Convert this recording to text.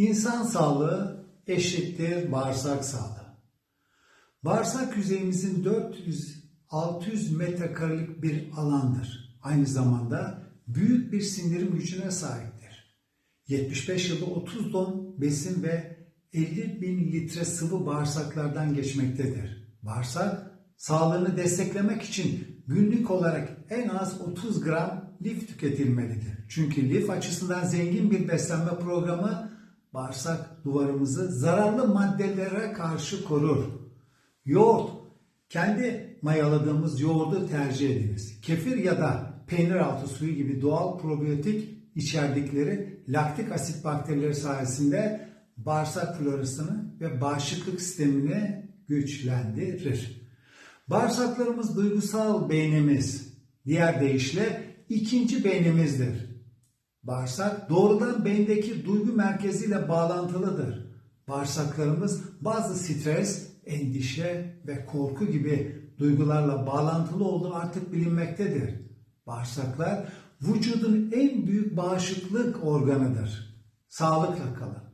İnsan sağlığı eşittir bağırsak sağlığı. Bağırsak yüzeyimizin 400-600 metrekarelik bir alandır. Aynı zamanda büyük bir sindirim gücüne sahiptir. 75 yılda 30 ton besin ve 50 bin litre sıvı bağırsaklardan geçmektedir. Bağırsak sağlığını desteklemek için günlük olarak en az 30 gram lif tüketilmelidir. Çünkü lif açısından zengin bir beslenme programı bağırsak duvarımızı zararlı maddelere karşı korur. Yoğurt, kendi mayaladığımız yoğurdu tercih ediniz. Kefir ya da peynir altı suyu gibi doğal probiyotik içerdikleri laktik asit bakterileri sayesinde bağırsak florasını ve bağışıklık sistemini güçlendirir. Bağırsaklarımız duygusal beynimiz, diğer deyişle ikinci beynimizdir. Bağırsak doğrudan beyindeki duygu merkeziyle bağlantılıdır. Bağırsaklarımız bazı stres, endişe ve korku gibi duygularla bağlantılı olduğu artık bilinmektedir. Bağırsaklar vücudun en büyük bağışıklık organıdır. Sağlıkla kalın.